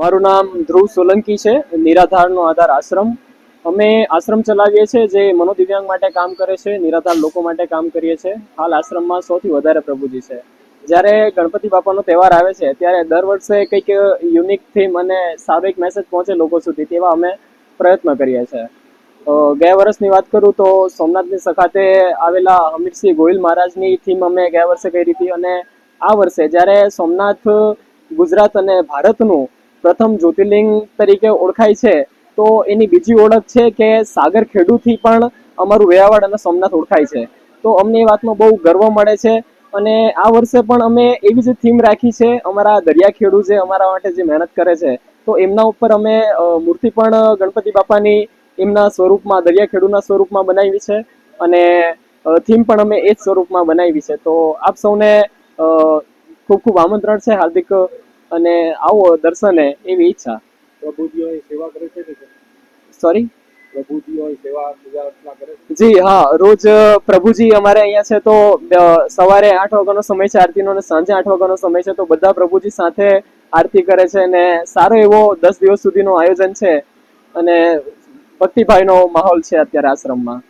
મારું નામ ધ્રુવ સોલંકી છે, નિરાધારનો આધાર આશ્રમ. અમે આશ્રમ ચલાવીએ છીએ જે મનોદિવ્યાંગ માટે કામ કરે છે, નિરાધાર લોકો માટે કામ કરીએ છીએ. હાલ આશ્રમમાં સૌથી વધારે પ્રભુજી છે. જ્યારે ગણપતિ બાપાનો તહેવાર આવે છે, ત્યારે દર વર્ષે કંઈક યુનિક થીમ અને સારો એક મેસેજ પહોંચે લોકો સુધી, તેવા અમે પ્રયત્ન કરીએ છીએ. ગયા વર્ષની વાત કરું તો સોમનાથની સખાતે આવેલા હમીરસિંહ ગોહિલ મહારાજની થીમ અમે ગયા વર્ષે કરી હતી. અને આ વર્ષે જ્યારે સોમનાથ ગુજરાત અને ભારતનું પ્રથમ જ્યોતિર્લિંગ તરીકે ઓળખાય છે. તો એની બીજી ઓળખ છે કે સાગર ખેડૂથી પણ અમારું વેરાવળ અને સોમનાથ ઓળખાય છે. તો અમને એ વાતનો બહુ ગર્વ મળે છે અને આ વર્ષે પણ અમે એવી જ થીમ રાખી છે. અમારા દરિયા ખેડૂ જે અમારા માટે જે મહેનત કરે છે, તો એમના ઉપર અમે મૂર્તિ પણ ગણપતિ બાપાની એમના સ્વરૂપમાં, દરિયા ખેડૂના સ્વરૂપમાં બનાવી છે અને થીમ પણ અમે એ જ સ્વરૂપમાં બનાવી છે. તો આપ સૌને ખૂબ ખૂબ આમંત્રણ છે. હાર્દિક અને આવો દર્શને એવી ઈચ્છા. પ્રભુજીઓ એ સેવા કરે છે સોરી પ્રભુજીઓ એ સેવા પૂજા અર્ચના કરે છે? જી હા રોજ પ્રભુજી અમારે અહીંયા છે તો સવારે આઠ વાગ્યાનો સમય છે આરતીનો અને સાંજે આઠ વાગ્યાનો સમય છે તો બધા પ્રભુજી સાથે આરતી કરે છે અને સારો એવો દસ દિવસ સુધીનું આયોજન છે અને ભક્તિભાઈનો માહોલ છે અત્યારે આશ્રમમાં.